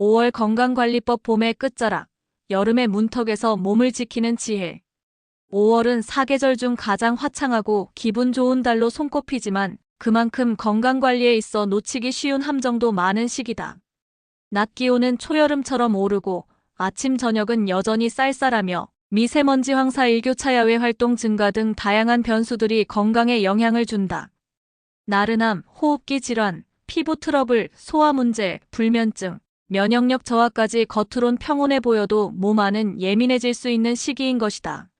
5월 건강관리법 봄의 끝자락, 여름의 문턱에서 몸을 지키는 지혜. 5월은 사계절 중 가장 화창하고 기분 좋은 달로 손꼽히지만 그만큼 건강관리에 있어 놓치기 쉬운 함정도 많은 시기다. 낮 기온은 초여름처럼 오르고 아침 저녁은 여전히 쌀쌀하며 미세먼지 황사 일교차 야외 활동 증가 등 다양한 변수들이 건강에 영향을 준다. 나른함, 호흡기 질환, 피부 트러블, 소화 문제, 불면증, 면역력 저하까지 겉으론 평온해 보여도 몸 안은 예민해질 수 있는 시기인 것이다.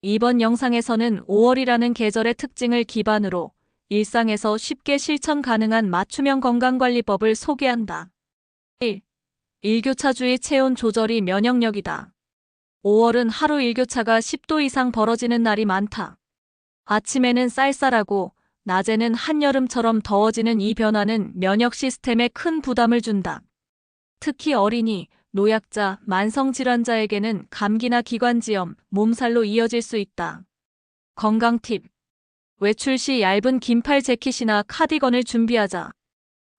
이번 영상에서는 5월이라는 계절의 특징을 기반으로 일상에서 쉽게 실천 가능한 맞춤형 건강관리법을 소개한다. 1. 일교차주의 체온 조절이 면역력이다. 5월은 하루 일교차가 10도 이상 벌어지는 날이 많다. 아침에는 쌀쌀하고 낮에는 한여름처럼 더워지는 이 변화는 면역 시스템에 큰 부담을 준다. 특히 어린이, 노약자, 만성질환자에게는 감기나 기관지염, 몸살로 이어질 수 있다. 건강 팁. 외출 시 얇은 긴팔 재킷이나 카디건을 준비하자.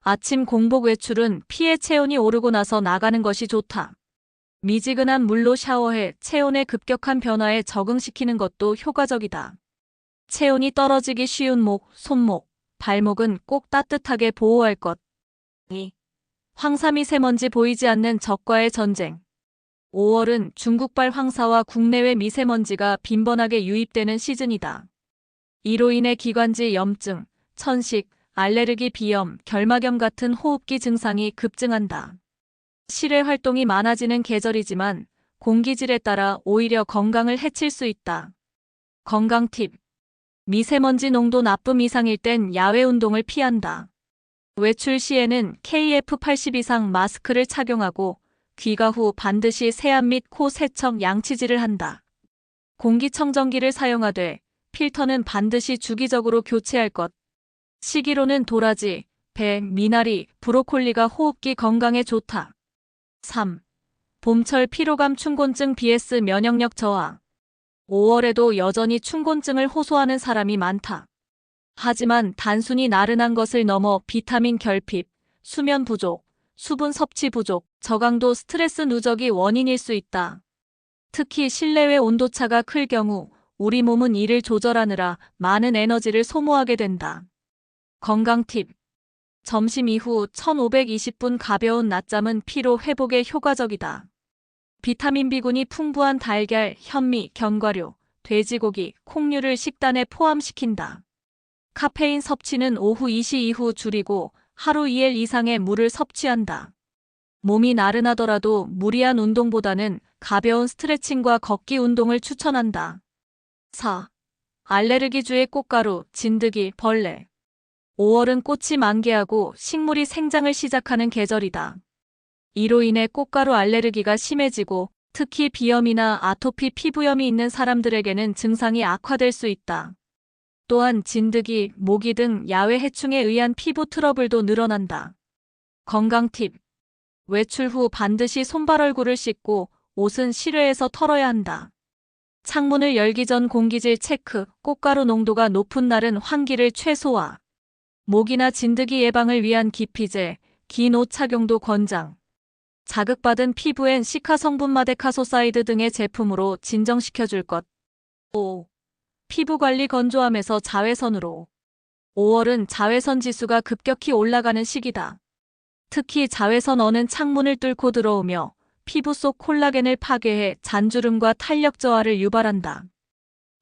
아침 공복 외출은 피해 체온이 오르고 나서 나가는 것이 좋다. 미지근한 물로 샤워해 체온의 급격한 변화에 적응시키는 것도 효과적이다. 체온이 떨어지기 쉬운 목, 손목, 발목은 꼭 따뜻하게 보호할 것. 2. 황사미 세먼지 보이지 않는 적과의 전쟁. 5월은 중국발 황사와 국내외 미세먼지가 빈번하게 유입되는 시즌이다. 이로 인해 기관지 염증, 천식, 알레르기 비염, 결막염 같은 호흡기 증상이 급증한다. 실외 활동이 많아지는 계절이지만 공기질에 따라 오히려 건강을 해칠 수 있다. 건강 팁. 미세먼지 농도 나쁨 이상일 땐 야외 운동을 피한다. 외출 시에는 KF80 이상 마스크를 착용하고 귀가 후 반드시 세안 및 코 세척 양치질을 한다. 공기청정기를 사용하되 필터는 반드시 주기적으로 교체할 것. 시기로는 도라지, 배, 미나리, 브로콜리가 호흡기 건강에 좋다. 3. 봄철 피로감 충곤증 vs 면역력 저하. 5월에도 여전히 충곤증을 호소하는 사람이 많다. 하지만 단순히 나른한 것을 넘어 비타민 결핍, 수면 부족, 수분 섭취 부족, 저강도 스트레스 누적이 원인일 수 있다. 특히 실내외 온도차가 클 경우 우리 몸은 이를 조절하느라 많은 에너지를 소모하게 된다. 건강 팁. 점심 이후 1520분 가벼운 낮잠은 피로 회복에 효과적이다. 비타민 B군이 풍부한 달걀, 현미, 견과류, 돼지고기, 콩류를 식단에 포함시킨다. 카페인 섭취는 오후 2시 이후 줄이고 하루 2일 이상의 물을 섭취한다. 몸이 나른하더라도 무리한 운동보다는 가벼운 스트레칭과 걷기 운동을 추천한다. 4. 알레르기주의 꽃가루, 진드기, 벌레. 5월은 꽃이 만개하고 식물이 생장을 시작하는 계절이다. 이로 인해 꽃가루 알레르기가 심해지고 특히 비염이나 아토피 피부염이 있는 사람들에게는 증상이 악화될 수 있다. 또한 진드기, 모기 등 야외 해충에 의한 피부 트러블도 늘어난다. 건강 팁. 외출 후 반드시 손발 얼굴을 씻고 옷은 실외에서 털어야 한다. 창문을 열기 전 공기질 체크, 꽃가루 농도가 높은 날은 환기를 최소화. 모기나 진드기 예방을 위한 기피제, 긴 옷 착용도 권장. 자극받은 피부엔 시카 성분 마데카소사이드 등의 제품으로 진정시켜줄 것. 5. 피부 관리 건조함에서 자외선으로. 5월은 자외선 지수가 급격히 올라가는 시기다. 특히 자외선 어는 창문을 뚫고 들어오며 피부 속 콜라겐을 파괴해 잔주름과 탄력 저하를 유발한다.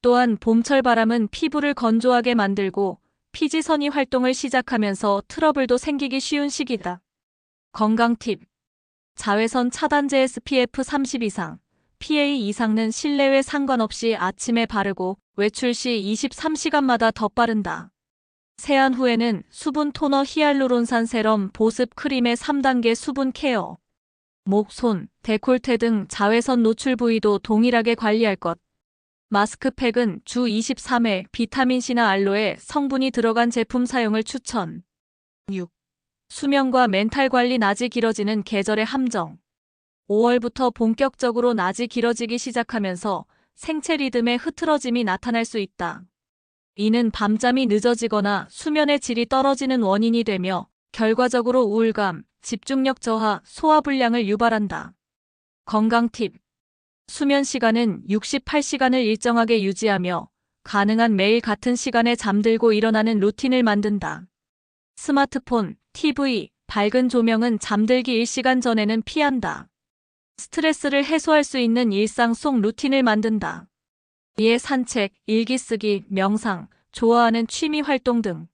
또한 봄철 바람은 피부를 건조하게 만들고 피지선이 활동을 시작하면서 트러블도 생기기 쉬운 시기다. 건강 팁. 자외선 차단제 SPF 30 이상, PA 이상은 실내외 상관없이 아침에 바르고 외출 시 23시간마다 덧바른다. 세안 후에는 수분 토너 히알루론산 세럼 보습 크림의 3단계 수분 케어. 목, 손, 데콜테 등 자외선 노출 부위도 동일하게 관리할 것. 마스크팩은 주 23회 비타민C나 알로에 성분이 들어간 제품 사용을 추천. 6. 수면과 멘탈 관리 낮이 길어지는 계절의 함정. 5월부터 본격적으로 낮이 길어지기 시작하면서 생체 리듬의 흐트러짐이 나타날 수 있다. 이는 밤잠이 늦어지거나 수면의 질이 떨어지는 원인이 되며 결과적으로 우울감, 집중력 저하, 소화불량을 유발한다. 건강 팁. 수면 시간은 68시간을 일정하게 유지하며 가능한 매일 같은 시간에 잠들고 일어나는 루틴을 만든다. 스마트폰, TV, 밝은 조명은 잠들기 1시간 전에는 피한다. 스트레스를 해소할 수 있는 일상 속 루틴을 만든다. 이에 산책, 일기 쓰기, 명상, 좋아하는 취미 활동 등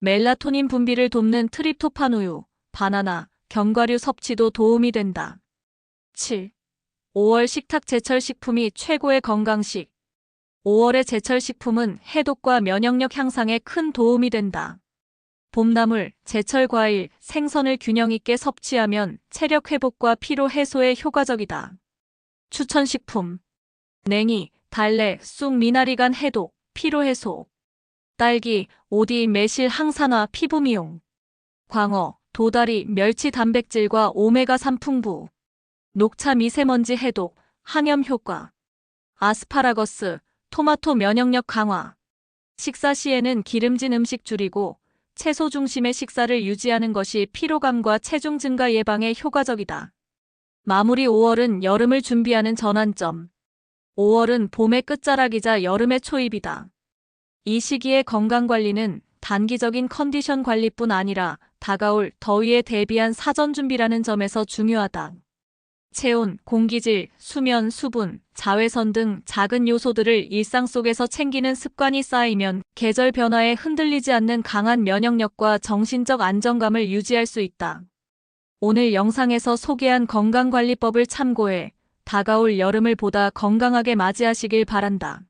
멜라토닌 분비를 돕는 트립토판 우유, 바나나, 견과류 섭취도 도움이 된다. 7. 5월 식탁 제철 식품이 최고의 건강식. 5월의 제철 식품은 해독과 면역력 향상에 큰 도움이 된다. 봄나물, 제철 과일, 생선을 균형 있게 섭취하면 체력 회복과 피로 해소에 효과적이다. 추천 식품. 냉이, 달래, 쑥 미나리 간 해독, 피로 해소. 딸기, 오디, 매실 항산화, 피부 미용. 광어, 도다리, 멸치 단백질과 오메가3 풍부. 녹차 미세먼지 해독, 항염 효과. 아스파라거스, 토마토 면역력 강화. 식사 시에는 기름진 음식 줄이고 채소 중심의 식사를 유지하는 것이 피로감과 체중 증가 예방에 효과적이다. 마무리 5월은 여름을 준비하는 전환점. 5월은 봄의 끝자락이자 여름의 초입이다. 이 시기의 건강 관리는 단기적인 컨디션 관리뿐 아니라 다가올 더위에 대비한 사전 준비라는 점에서 중요하다. 체온, 공기질, 수면, 수분, 자외선 등 작은 요소들을 일상 속에서 챙기는 습관이 쌓이면 계절 변화에 흔들리지 않는 강한 면역력과 정신적 안정감을 유지할 수 있다. 오늘 영상에서 소개한 건강관리법을 참고해 다가올 여름을 보다 건강하게 맞이하시길 바란다.